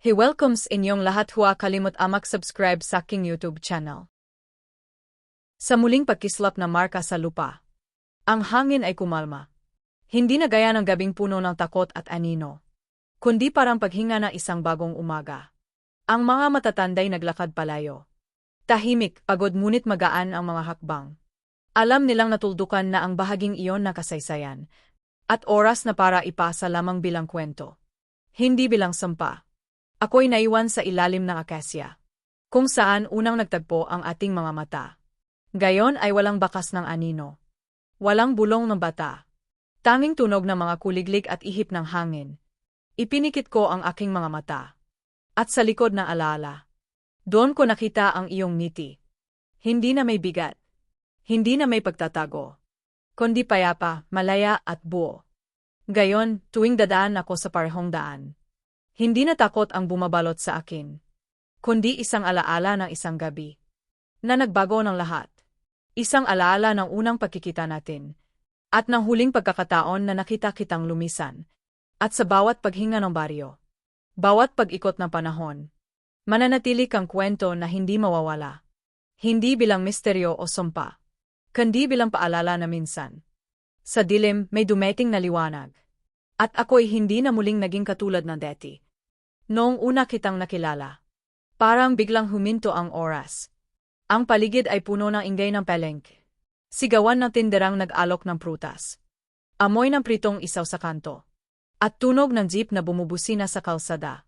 He welcomes inyong lahat huwa kalimot amak subscribe sa aking YouTube channel. Sa muling pagkislap na marka sa lupa, ang hangin ay kumalma. Hindi na gaya ng gabing puno ng takot at anino, kundi parang paghinga na isang bagong umaga. Ang mga matatanday naglakad palayo. Tahimik, pagod ngunit magaan ang mga hakbang. Alam nilang natuldukan na ang bahaging iyon na kasaysayan, at oras na para ipasa lamang bilang kwento. Hindi bilang sampa. Ako'y naiwan sa ilalim ng akasya, kung saan unang nagtagpo ang ating mga mata. Gayon ay walang bakas ng anino. Walang bulong ng bata. Tanging tunog ng mga kuliglig at ihip ng hangin. Ipinikit ko ang aking mga mata. At sa likod ng alaala. Doon ko nakita ang iyong ngiti. Hindi na may bigat. Hindi na may pagtatago. Kundi payapa, malaya at buo. Gayon, tuwing dadaan ako sa parehong daan. Hindi na takot ang bumabalot sa akin. Kundi isang alaala ng isang gabi. Na nagbago ng lahat. Isang alaala ng unang pagkikita natin. At ng huling pagkakataon na nakita kitang lumisan. At sa bawat paghinga ng baryo. Bawat pag-ikot ng panahon. Mananatili kang kwento na hindi mawawala. Hindi bilang misteryo o sumpa. Kundi bilang paalala na minsan. Sa dilim, may dumeting na liwanag. At ako'y hindi na muling naging katulad ng deti. Noong una kitang nakilala. Parang biglang huminto ang oras. Ang paligid ay puno ng ingay ng peleng. Sigawan ng tinderang nag-alok ng prutas. Amoy ng pritong isaw sa kanto. At tunog ng jeep na bumubusina sa kalsada.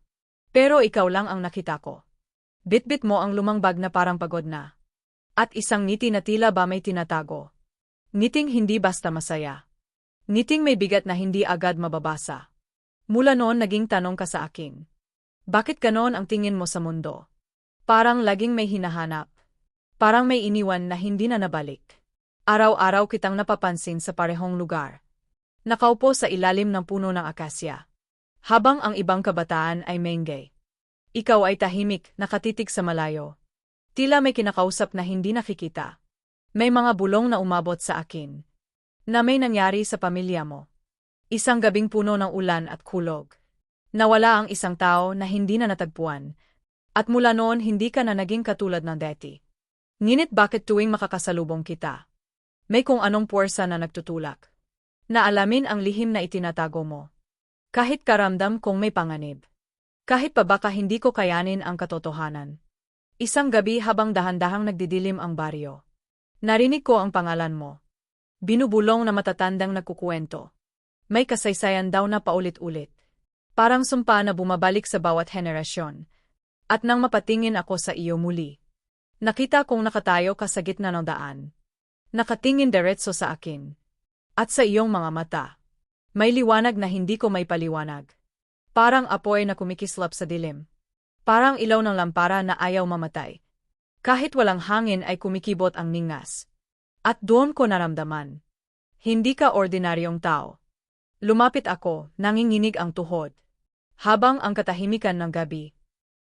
Pero ikaw lang ang nakita ko. Bitbit mo ang lumang bag na parang pagod na. At isang ngiti na tila ba may tinatago. Ngiting hindi basta masaya. Ngiting may bigat na hindi agad mababasa. Mula noon naging tanong ka sa akin. Bakit ganon ang tingin mo sa mundo? Parang laging may hinahanap. Parang may iniwan na hindi na nabalik. Araw-araw kitang napapansin sa parehong lugar. Nakaupo sa ilalim ng puno ng akasya. Habang ang ibang kabataan ay mengge. Ikaw ay tahimik, nakatitig sa malayo. Tila may kinakausap na hindi nakikita. May mga bulong na umabot sa akin. Na may nangyari sa pamilya mo. Isang gabing puno ng ulan at kulog. Nawala ang isang tao na hindi na natagpuan. At mula noon hindi ka na naging katulad ng deti. Nginit bakit tuwing makakasalubong kita? May kung anong puwersa na nagtutulak. Naalamin ang lihim na itinatago mo. Kahit karamdam kong may panganib. Kahit pa baka hindi ko kayanin ang katotohanan. Isang gabi habang dahan-dahang nagdidilim ang baryo. Narinig ko ang pangalan mo. Binubulong na matatandang nagkukuwento. May kasaysayan daw na paulit-ulit. Parang sumpa na bumabalik sa bawat henerasyon. At nang mapatingin ako sa iyo muli, nakita kong nakatayo ka sa gitna ng daan. Nakatingin diretso sa akin. At sa iyong mga mata. May liwanag na hindi ko may paliwanag. Parang apoy na kumikislap sa dilim. Parang ilaw ng lampara na ayaw mamatay. Kahit walang hangin ay kumikibot ang ningas. At doon ko naramdaman. Hindi ka ordinaryong tao. Lumapit ako, nanginginig ang tuhod. Habang ang katahimikan ng gabi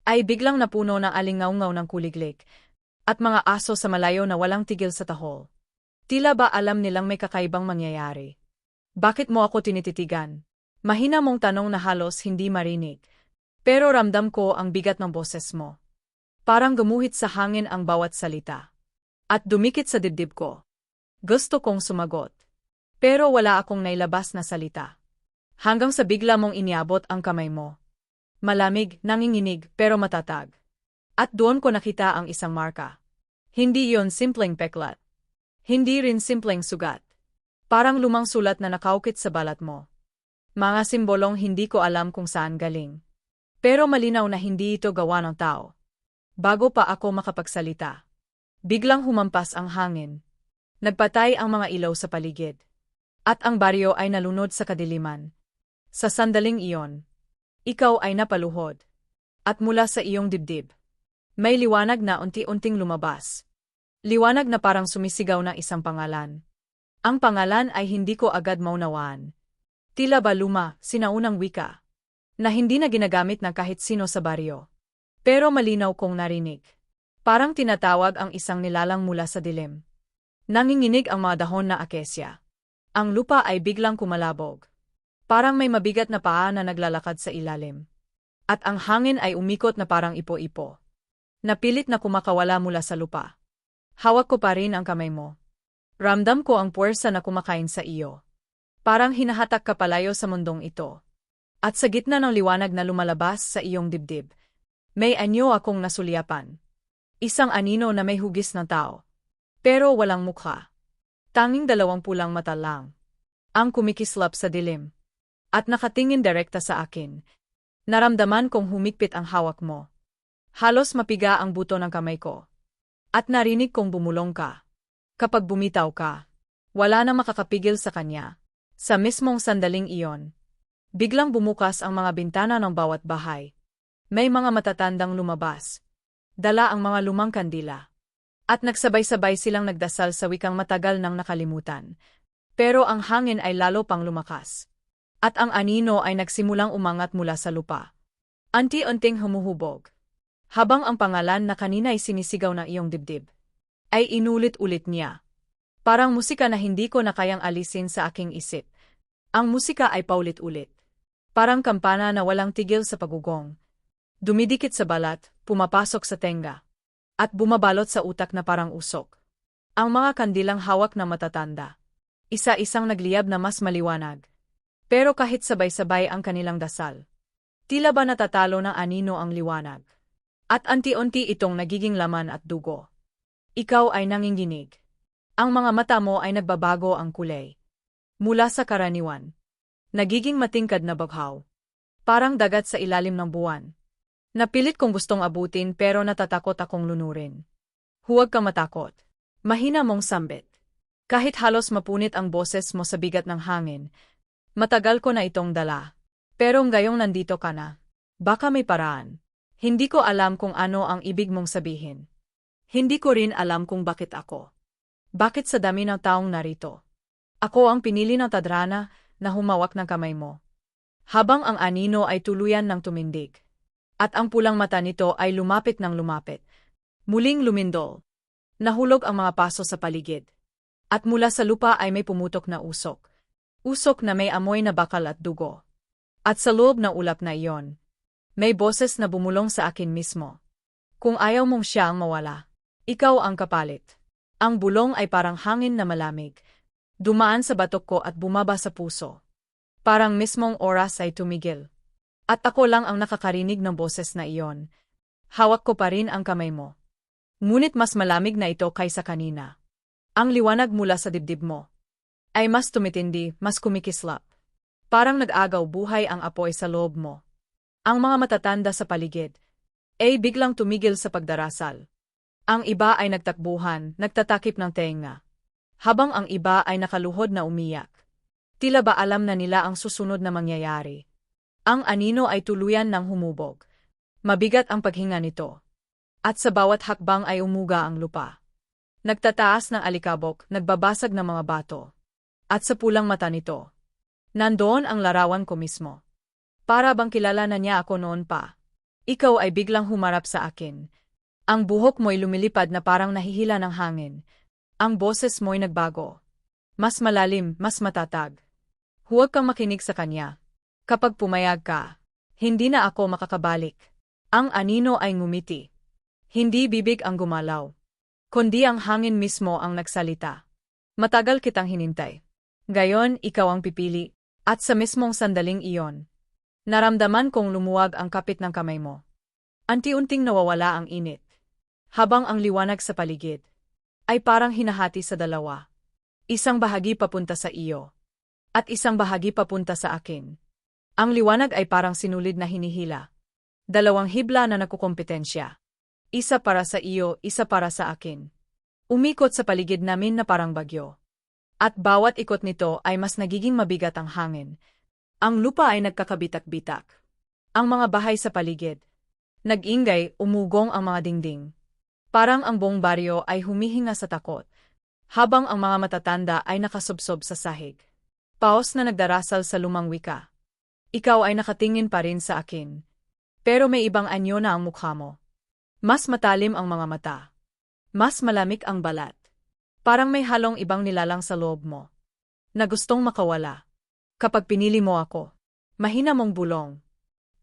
ay biglang napuno ng alingaungaw ng kuliglig at mga aso sa malayo na walang tigil sa tahol. Tila ba alam nilang may kakaibang mangyayari? Bakit mo ako tinititigan? Mahina mong tanong na halos hindi marinig. Pero ramdam ko ang bigat ng boses mo. Parang gumuhit sa hangin ang bawat salita. At dumikit sa dibdib ko. Gusto kong sumagot. Pero wala akong nailabas na salita. Hanggang sa bigla mong iniabot ang kamay mo. Malamig, nanginginig, pero matatag. At doon ko nakita ang isang marka. Hindi yon simpleng peklat. Hindi rin simpleng sugat. Parang lumang sulat na nakaukit sa balat mo. Mga simbolong hindi ko alam kung saan galing. Pero malinaw na hindi ito gawa ng tao. Bago pa ako makapagsalita. Biglang humampas ang hangin. Nagpatay ang mga ilaw sa paligid. At ang baryo ay nalunod sa kadiliman. Sa sandaling iyon, ikaw ay napaluhod. At mula sa iyong dibdib, may liwanag na unti-unting lumabas. Liwanag na parang sumisigaw ng isang pangalan. Ang pangalan ay hindi ko agad maunawaan. Tila ba luma, sinaunang wika, na hindi na ginagamit ng kahit sino sa baryo. Pero malinaw kong narinig. Parang tinatawag ang isang nilalang mula sa dilim. Nanginginig ang mga dahon na akesya. Ang lupa ay biglang kumalabog. Parang may mabigat na paa na naglalakad sa ilalim. At ang hangin ay umikot na parang ipo-ipo. Napilit na kumakawala mula sa lupa. Hawak ko pa rin ang kamay mo. Ramdam ko ang puwersa na kumakain sa iyo. Parang hinahatak ka palayo sa mundong ito. At sa gitna ng liwanag na lumalabas sa iyong dibdib, may anyo akong nasulyapan. Isang anino na may hugis ng tao. Pero walang mukha. Tanging dalawang pulang mata lang. Ang kumikislap sa dilim. At nakatingin direkta sa akin. Naramdaman kong humigpit ang hawak mo. Halos mapiga ang buto ng kamay ko. At narinig kong bumulong ka. Kapag bumitaw ka, wala na makakapigil sa kanya. Sa mismong sandaling iyon, biglang bumukas ang mga bintana ng bawat bahay. May mga matatandang lumabas. Dala ang mga lumang kandila. At nagsabay-sabay silang nagdasal sa wikang matagal nang nakalimutan. Pero ang hangin ay lalo pang lumakas. At ang anino ay nagsimulang umangat mula sa lupa. Anti-unting humuhubog. Habang ang pangalan na kanina ay sinisigaw na iyong dibdib, ay inulit-ulit niya. Parang musika na hindi ko na kayang alisin sa aking isip. Ang musika ay paulit-ulit. Parang kampana na walang tigil sa pagugong. Dumidikit sa balat, pumapasok sa tenga. At bumabalot sa utak na parang usok. Ang mga kandilang hawak na matatanda. Isa-isang nagliyab na mas maliwanag. Pero kahit sabay-sabay ang kanilang dasal, tila ba natatalo ng anino ang liwanag? At anti-unti itong nagiging laman at dugo. Ikaw ay nanginginig. Ang mga mata mo ay nagbabago ang kulay. Mula sa karaniwan. Nagiging matingkad na baghaw. Parang dagat sa ilalim ng buwan. Napilit kong gustong abutin pero natatakot akong lunurin. Huwag kang matakot. Mahina mong sambit. Kahit halos mapunit ang boses mo sa bigat ng hangin, Matagal ko na itong dala. Pero ngayong nandito ka na. Baka may paraan. Hindi ko alam kung ano ang ibig mong sabihin. Hindi ko rin alam kung bakit ako. Bakit sa dami ng taong narito? Ako ang pinili ng tadrana na humawak ng kamay mo. Habang ang anino ay tuluyan ng tumindig. At ang pulang mata nito ay lumapit ng lumapit. Muling lumindol. Nahulog ang mga paso sa paligid. At mula sa lupa ay may pumutok na usok. Usok na may amoy na bakal at dugo. At sa loob ng ulap na iyon, may boses na bumulong sa akin mismo. Kung ayaw mong siya ang mawala, ikaw ang kapalit. Ang bulong ay parang hangin na malamig. Dumaan sa batok ko at bumaba sa puso. Parang mismong oras ay tumigil. At ako lang ang nakakarinig ng boses na iyon. Hawak ko pa rin ang kamay mo. Ngunit mas malamig na ito kaysa kanina. Ang liwanag mula sa dibdib mo ay mas tumitindi, mas kumikislap. Parang nag-agaw buhay ang apoy sa loob mo. Ang mga matatanda sa paligid ay biglang tumigil sa pagdarasal. Ang iba ay nagtakbuhan, nagtatakip ng tenga. Habang ang iba ay nakaluhod na umiyak. Tila ba alam na nila ang susunod na mangyayari. Ang anino ay tuluyan ng humubog. Mabigat ang paghinga nito. At sa bawat hakbang ay umuga ang lupa. Nagtataas ng alikabok, nagbabasag ng mga bato. At sa pulang mata nito. Nandoon ang larawan ko mismo. Para bang kilala na niya ako noon pa. Ikaw ay biglang humarap sa akin. Ang buhok mo'y lumilipad na parang nahihila ng hangin. Ang boses mo'y nagbago. Mas malalim, mas matatag. Huwag kang makinig sa kanya. Kapag pumayag ka, hindi na ako makakabalik. Ang anino ay ngumiti. Hindi bibig ang gumalaw. Kundi ang hangin mismo ang nagsalita. Matagal kitang hinintay. Gayon, ikaw ang pipili, at sa mismong sandaling iyon. Naramdaman kong lumuwag ang kapit ng kamay mo. Anti-unting nawawala ang init. Habang ang liwanag sa paligid ay parang hinahati sa dalawa. Isang bahagi papunta sa iyo. At isang bahagi papunta sa akin. Ang liwanag ay parang sinulid na hinihila. Dalawang hibla na nakukompetensya. Isa para sa iyo, isa para sa akin. Umikot sa paligid namin na parang bagyo. At bawat ikot nito ay mas nagiging mabigat ang hangin. Ang lupa ay nagkakabitak-bitak. Ang mga bahay sa paligid. Nag-ingay, umugong ang mga dingding. Parang ang buong baryo ay humihinga sa takot. Habang ang mga matatanda ay nakasubsob sa sahig. Paos na nagdarasal sa lumang wika. Ikaw ay nakatingin pa rin sa akin. Pero may ibang anyo na ang mukha mo. Mas matalim ang mga mata. Mas malamig ang balat. Parang may halong ibang nilalang sa loob mo. Na gustong makawala. Kapag pinili mo ako, mahina mong bulong.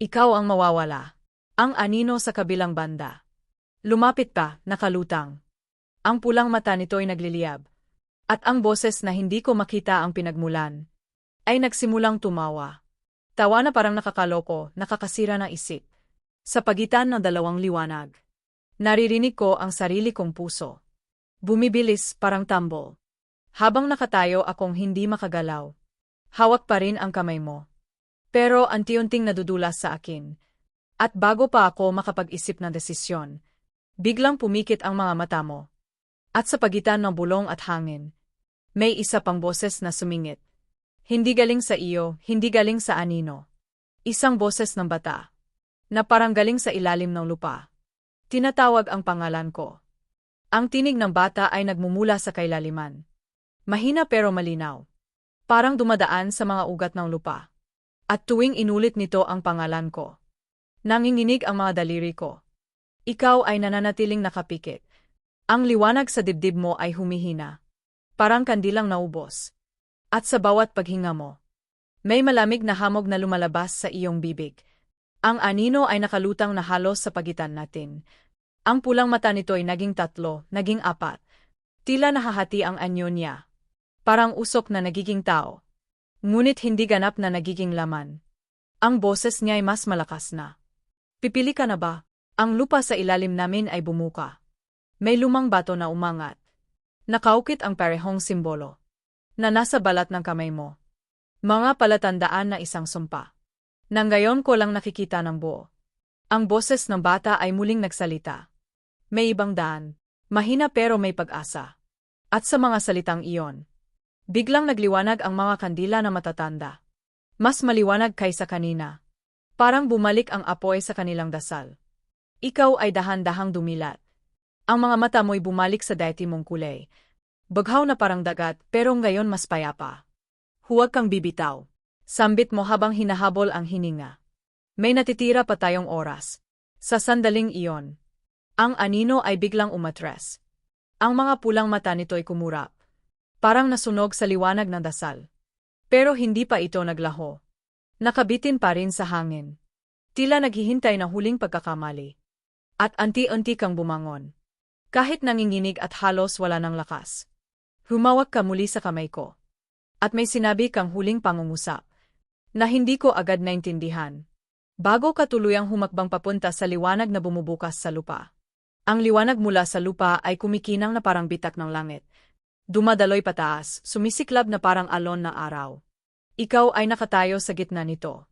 Ikaw ang mawawala. Ang anino sa kabilang banda. Lumapit ka, nakalutang. Ang pulang mata nito'y nagliliyab. At ang boses na hindi ko makita ang pinagmulan, ay nagsimulang tumawa. Tawa na parang nakakaloko, nakakasira ng isip. Sa pagitan ng dalawang liwanag. Naririnig ko ang sarili kong puso. Bumibilis parang tambol. Habang nakatayo akong hindi makagalaw. Hawak pa rin ang kamay mo. Pero anti-unting nadudulas sa akin. At bago pa ako makapag-isip ng desisyon, biglang pumikit ang mga mata mo. At sa pagitan ng bulong at hangin, may isa pang boses na sumingit. Hindi galing sa iyo, hindi galing sa anino. Isang boses ng bata. Na parang galing sa ilalim ng lupa. Tinatawag ang pangalan ko. Ang tinig ng bata ay nagmumula sa kailaliman. Mahina pero malinaw. Parang dumadaan sa mga ugat ng lupa. At tuwing inulit nito ang pangalan ko. Nanginginig ang mga daliri ko. Ikaw ay nananatiling nakapikit. Ang liwanag sa dibdib mo ay humihina. Parang kandilang naubos. At sa bawat paghinga mo, may malamig na hamog na lumalabas sa iyong bibig. Ang anino ay nakalutang na halos sa pagitan natin. Ang pulang mata nito'y naging tatlo, naging apat. Tila nahahati ang anyo niya. Parang usok na nagiging tao. Ngunit hindi ganap na nagiging laman. Ang boses niya'y mas malakas na. Pipili ka na ba? Ang lupa sa ilalim namin ay bumuka. May lumang bato na umangat. Nakaukit ang parehong simbolo. Na nasa balat ng kamay mo. Mga palatandaan na isang sumpa. Nang gayon ko lang nakikita ng buo. Ang boses ng bata ay muling nagsalita. May ibang daan. Mahina pero may pag-asa. At sa mga salitang iyon, biglang nagliwanag ang mga kandila na matatanda. Mas maliwanag kaysa kanina. Parang bumalik ang apoy sa kanilang dasal. Ikaw ay dahan-dahang dumilat. Ang mga mata mo'y bumalik sa dati mong kulay. Baghaw na parang dagat, pero ngayon mas payapa. Huwag kang bibitaw. Sambit mo habang hinahabol ang hininga. May natitira pa tayong oras. Sa sandaling iyon, ang anino ay biglang umatres. Ang mga pulang mata nito'y kumurap. Parang nasunog sa liwanag ng dasal. Pero hindi pa ito naglaho. Nakabitin pa rin sa hangin. Tila naghihintay na huling pagkakamali. At anti-unti kang bumangon. Kahit nanginginig at halos wala ng lakas. Humawak ka muli sa kamay ko. At may sinabi kang huling pangungusap. Na hindi ko agad naintindihan. Bago ka tuluyang humakbang papunta sa liwanag na bumubukas sa lupa. Ang liwanag mula sa lupa ay kumikinang na parang bitak ng langit. Dumadaloy pataas, sumisiklab na parang alon na araw. Ikaw ay nakatayo sa gitna nito.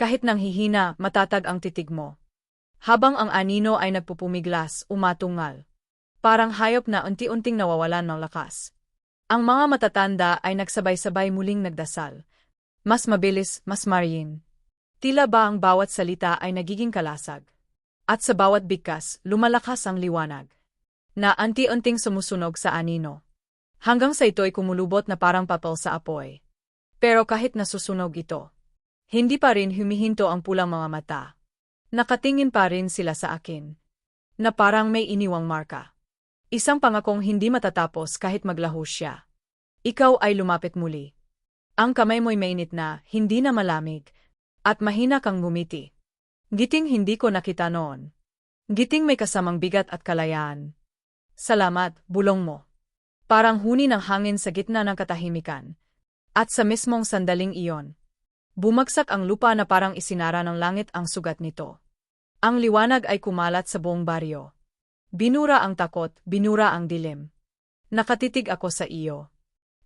Kahit nang hihina, matatag ang titig mo. Habang ang anino ay nagpupumiglas, umatungal. Parang hayop na unti-unting nawawalan ng lakas. Ang mga matatanda ay nagsabay-sabay muling nagdasal. Mas mabilis, mas mariin. Tila ba ang bawat salita ay nagiging kalasag? At sa bawat bigkas, lumalakas ang liwanag. Na anti-unting sumusunog sa anino. Hanggang sa ito'y kumulubot na parang papel sa apoy. Pero kahit nasusunog ito, hindi pa rin humihinto ang pulang mga mata. Nakatingin pa rin sila sa akin. Na parang may iniwang marka. Isang pangakong hindi matatapos kahit maglaho siya. Ikaw ay lumapit muli. Ang kamay mo'y mainit na, hindi na malamig, at mahina kang ngumiti. Giting hindi ko nakita noon. Giting may kasamang bigat at kalayaan. Salamat, bulong mo. Parang huni ng hangin sa gitna ng katahimikan. At sa mismong sandaling iyon, bumagsak ang lupa na parang isinara ng langit ang sugat nito. Ang liwanag ay kumalat sa buong baryo. Binura ang takot, binura ang dilim. Nakatitig ako sa iyo.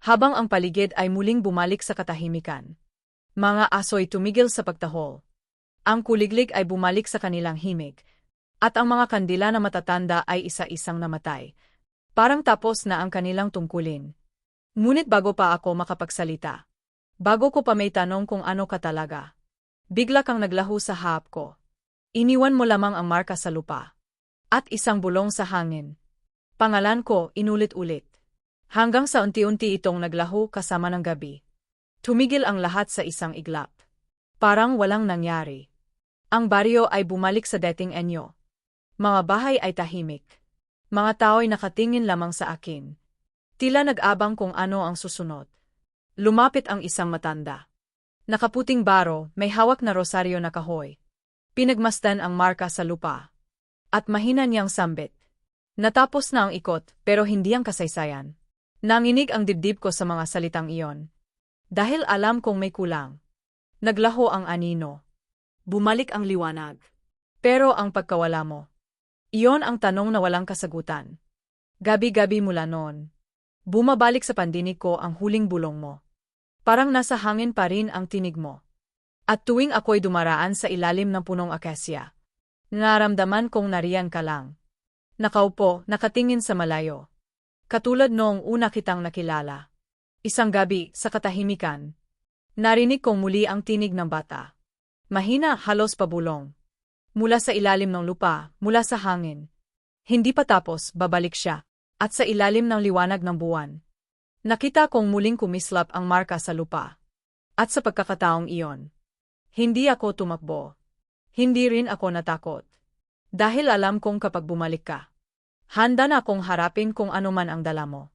Habang ang paligid ay muling bumalik sa katahimikan. Mga aso'y tumigil sa pagtahol. Ang kuliglig ay bumalik sa kanilang himig. At ang mga kandila na matatanda ay isa-isang namatay. Parang tapos na ang kanilang tungkulin. Ngunit bago pa ako makapagsalita. Bago ko pa may tanong kung ano ka talaga. Bigla kang naglaho sa hap ko. Iniwan mo lamang ang marka sa lupa. At isang bulong sa hangin. Pangalan ko, inulit-ulit. Hanggang sa unti-unti itong naglaho kasama ng gabi. Tumigil ang lahat sa isang iglap. Parang walang nangyari. Ang baryo ay bumalik sa dating enyo. Mga bahay ay tahimik. Mga tao'y nakatingin lamang sa akin. Tila nag-abang kung ano ang susunod. Lumapit ang isang matanda. Nakaputing baro, may hawak na rosaryo na kahoy. Pinagmasdan ang marka sa lupa. At mahina niyang sambit. Natapos na ang ikot, pero hindi ang kasaysayan. Nanginig ang dibdib ko sa mga salitang iyon. Dahil alam kong may kulang. Naglaho ang anino. Bumalik ang liwanag. Pero ang pagkawala mo. Iyon ang tanong na walang kasagutan. Gabi-gabi mula noon. Bumabalik sa pandinig ko ang huling bulong mo. Parang nasa hangin pa rin ang tinig mo. At tuwing ako'y dumaraan sa ilalim ng punong akasya, naramdaman kong nariyan ka lang. Nakaupo, nakatingin sa malayo. Katulad noong una kitang nakilala. Isang gabi, sa katahimikan. Narinig kong muli ang tinig ng bata. Mahina, halos pabulong. Mula sa ilalim ng lupa, mula sa hangin. Hindi pa tapos, babalik siya. At sa ilalim ng liwanag ng buwan. Nakita kong muling kumislap ang marka sa lupa. At sa pagkakataong iyon. Hindi ako tumakbo. Hindi rin ako natakot. Dahil alam kong kapag bumalik ka, handa na akong harapin kung ano man ang dala mo.